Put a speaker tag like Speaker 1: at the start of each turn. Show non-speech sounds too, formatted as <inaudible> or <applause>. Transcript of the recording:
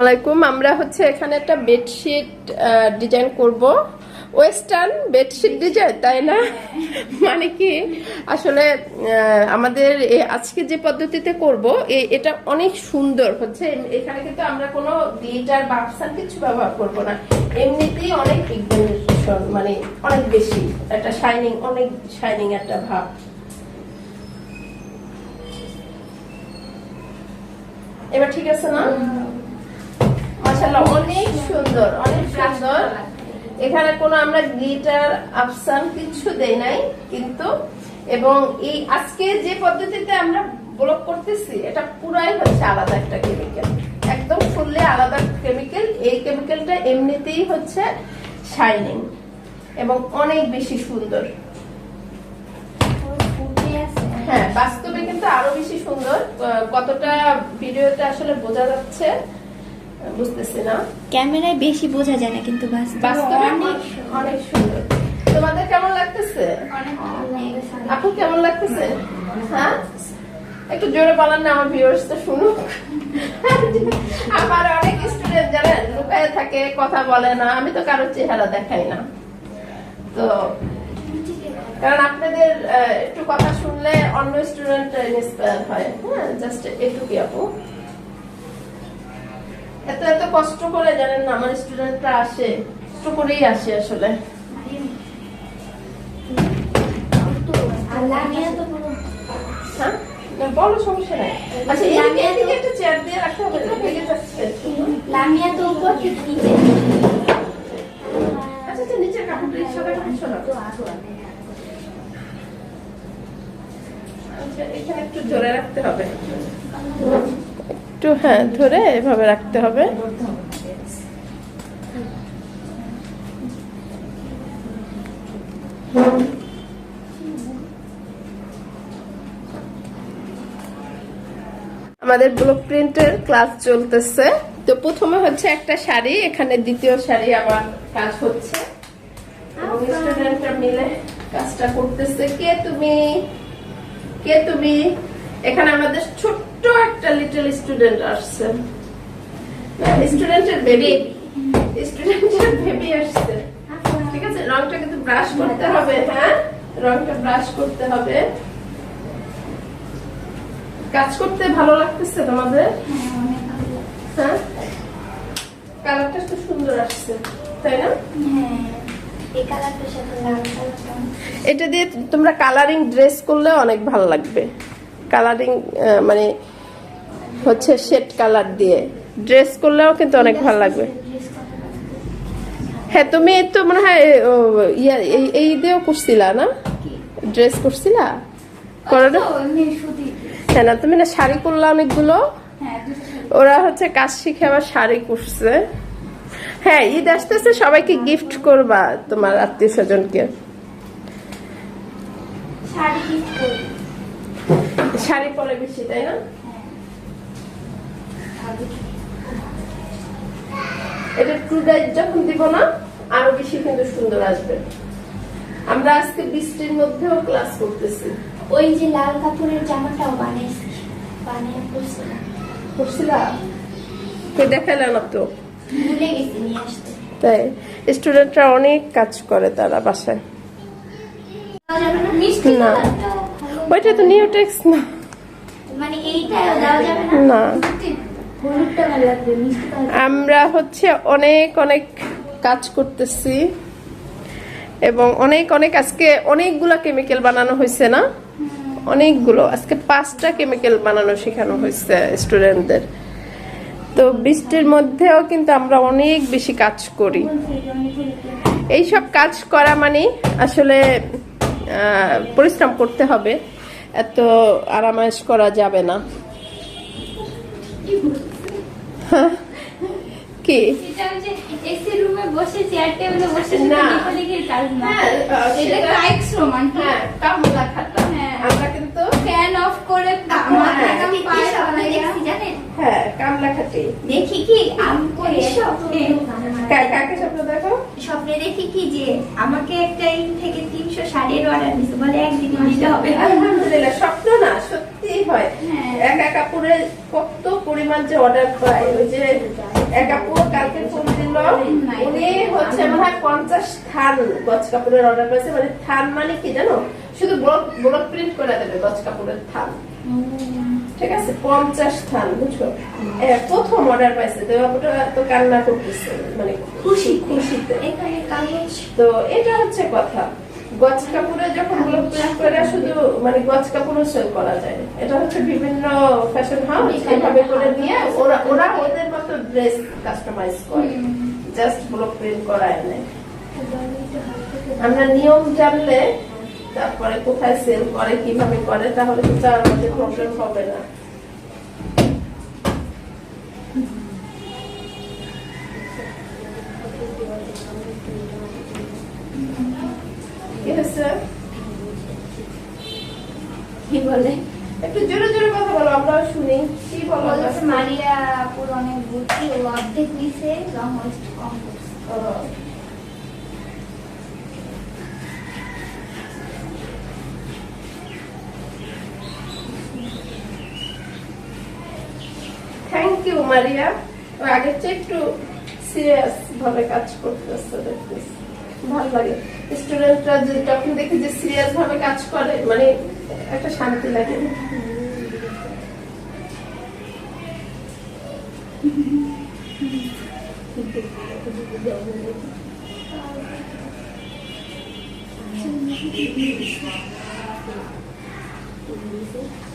Speaker 1: আলাইকুম আমরা হচ্ছে এখানে একটা বেডশিট ডিজাইন করব। ওয়েস্টার্ন বেডশিট ডিজাইন তাই না? <laughs> মানে কি? আসলে আমাদের আজকে যে পদ্ধতিতে করব এটা অনেক সুন্দর হচ্ছে। এখানে কিন্তু আমরা কোনো গ্লিটার বা আফসান কিছু ব্যবহার করব না। এমনিতেই অনেক পিগমেন্টেশন মানে অনেক বেশি। একটা শাইনিং অনেক শাইনিং একটা ভাব। এবার ঠিক আছে না? এখানে কোনো আমরা গ্লিটার, আফসান কিছু দেই নাই, কিন্তু এবং এই আজকে যে পদ্ধতিতে আমরা ব্লক করতেছি, এটা পুরাই হচ্ছে আলাদা একটা কেমিক্যাল একদম ফুললে আলাদা কেমিক্যাল এই কেমিক্যালটা এমনিতেই হচ্ছে শাইনিং এবং অনেক বেশি সুন্দর। হ্যাঁ বাস্তবে কিন্তু আরও বেশি সুন্দর কতটা ভিডিওতে আসলে বোঝা যাচ্ছে। বুঝতেছি না?
Speaker 2: ক্যামেরায় বেশি বোঝা যায় না কিন্তু বাস্তবে অনেক
Speaker 1: অনেক সুন্দর। তোমাদের কেমন লাগতেছে? আপু কেমন লাগতেছে? হ্যাঁ? একটু জোরে বলার না আমার ভিউয়ার্স তো শুনুক। আমার অনেক স্টুডেন্ট যারা লুকায় থাকে কথা বলে না আমি তো কারোর চেহারা দেখাই না। তো কারণ আপনাদের আহ, একটু কথা শুনলে অন্য স্টুডেন্ট ইন্সপায়ার হয়। হ্যাঁ জাস্ট এটুকুই আপু। এত এত কষ্ট করে জানেন না আমার স্টুডেন্টরা আসে কষ্ট করেই আসে আসলে। হ্যাঁ? বলো সমস্যা নাই। আচ্ছা এদিকে এদিকে একটা চেয়ার দিয়ে রাখতে হবে না ভেঙে যাচ্ছে।
Speaker 2: লামিয়া তো উপর নিচে।
Speaker 1: আচ্ছা আচ্ছা নিচের কাপড়টা সাদা কাপড় সরাও। আচ্ছা এখানে একটু ধরে রাখতে হবে। একটু হ্যাঁ ধরে এভাবে রাখতে হবে। আমাদের ব্লক প্রিন্টের ক্লাস চলতেছে। তো প্রথমে হচ্ছে একটা শাড়ি এখানে দ্বিতীয় শাড়ি আবার কাজ হচ্ছে। এবং স্টুডেন্টরা মিলে কাজটা করতেছে। কে তুমি? কে তুমি? এখানে আমাদের ছোট্ট একটা লিটল স্টুডেন্ট আসছে। স্টুডেন্টের বেবি স্টুডেন্টের বেবি আসছে। ঠিক আছে রংটা কিন্তু ব্রাশ করতে হবে হ্যাঁ? রংটা ব্রাশ করতে হবে। কাজ করতে ভালো লাগতেছে তোমাদের? হ্যাঁ? কালারটা তো সুন্দর আসছে তাই না?
Speaker 2: হ্যাঁ
Speaker 1: এটা দিয়ে তোমরা কালারিং ড্রেস করলে অনেক ভালো লাগবে। কালারিং মানে হচ্ছে শেড কালার দিয়ে। ড্রেস করলেও কিন্তু অনেক ভালো লাগবে। হ্যাঁ তুমি তো মনে হয় ইয়া এই দিয়েও করছিলা না? ড্রেস করছিলা? করো হ্যাঁ না তুমি না শাড়ি করলা অনেকগুলো?
Speaker 2: হ্যাঁ
Speaker 1: ওরা হচ্ছে কাজ শিখে আবার শাড়ি করছে। হ্যাঁ ঈদ আসতেছে সবাইকে গিফট করবা তোমার আত্মীয় স্বজনকে
Speaker 2: শাড়ি কি করবি
Speaker 1: শাড়ি পরে বেশি তাই না? এটা টু ডাইট যখন দিব না আরও বেশি কিন্তু সুন্দর আসবে। আমরা আজকে বৃষ্টির মধ্যেও ক্লাস করতেছি।
Speaker 2: ওই যে লাল কাপড়ের জামাটাও বানিয়েছি বানিয়ে পরছিলাম।
Speaker 1: করছিলা কে দেখাইলা তো?
Speaker 2: ভুলে গেছি নিয়ে আসতে।
Speaker 1: তাই স্টুডেন্টরা অনেক কাজ করে তারা বাসায়।
Speaker 2: না?
Speaker 1: ওইটা তো নিউটেক্স না।
Speaker 2: মানে এইটাও দেওয়া যাবে না?
Speaker 1: না। আমরা হচ্ছে অনেক অনেক কাজ করতেছি এবং অনেক অনেক আজকে অনেকগুলা কেমিক্যাল বানানো হয়েছে না? অনেকগুলো আজকে পাঁচটা কেমিক্যাল বানানো শেখানো হয়েছে স্টুডেন্টদের তো বৃষ্টির মধ্যেও কিন্তু আমরা অনেক বেশি কাজ করি। এইসব কাজ করা মানে আসলে পরিশ্রম করতে হবে। এত আরামায়েশ করা যাবে না। হ্যাঁ, কি। আমরা কিন্তু
Speaker 2: ফ্যান অফ করে
Speaker 1: হ্যাঁ, হ্যাঁ কামলা
Speaker 2: দেখি কি? আমি স্বপ্নে
Speaker 1: কাকে স্বপ্ন দেখো?
Speaker 2: স্বপ্নে দেখি কি যে আমাকে তিনশো অর্ডার দিছে বলে একদিন দিতে হবে।
Speaker 1: আলহামদুলিল্লাহ স্বপ্ন না সত্যি হয়।
Speaker 2: হ্যাঁ।
Speaker 1: একা কাপড়ে কত পরিমাণ যে অর্ডার পায় ওই যে এক আপু কালকে ফোন দিল উনি হচ্ছে মনে হয় পঞ্চাশ থান গজ কাপড়ের অর্ডার করেছে মানে থান মানে কি জানো? শুধু ব্লক ব্লক প্রিন্ট করে দেবে গজ কাপড়ের থান। ঠিক আছে পঞ্চাশ থান বুঝছ? এ, প্রথম অর্ডার পাইছে তো তো কান্না করতেছে মানে খুশি খুশিতে। তো এটা হচ্ছে কথা। গজ কাপড়ে যখন ব্লক প্রিন্ট করে শুধু মানে গজ কাপড়ও সেল করা যায়। এটা হচ্ছে বিভিন্ন ফ্যাশন হাউস এভাবে করে দিয়ে ওরা ওরা ওদের মতো ড্রেস কাস্টমাইজ করে। জাস্ট ব্লক প্রিন্ট করায় নেয়। আমরা নিয়ম জানলে তারপরে কোথায় সেল করে কীভাবে করে তাহলে কিন্তু আর আমাদের প্রবলেম হবে না। কি হয়েছে?
Speaker 2: কি বলে?
Speaker 1: একটু জোরে জোরে কথা বলো আমরাও শুনি। কি বলো?
Speaker 2: মারিয়া পুরো অনেক বুদ্ধি ও অর্ধেক নিছে লং ওয়েস্ট কম
Speaker 1: থ্যাংক ইউ মারিয়া আগের চেয়ে একটু সিরিয়াস ভাবে কাজ করতেছে দেখতেছি। ভালো লাগে। স্টুডেন্টরা যখন দেখি যে সিরিয়াস ভাবে কাজ করে মানে একটা শান্তি লাগে। <laughs>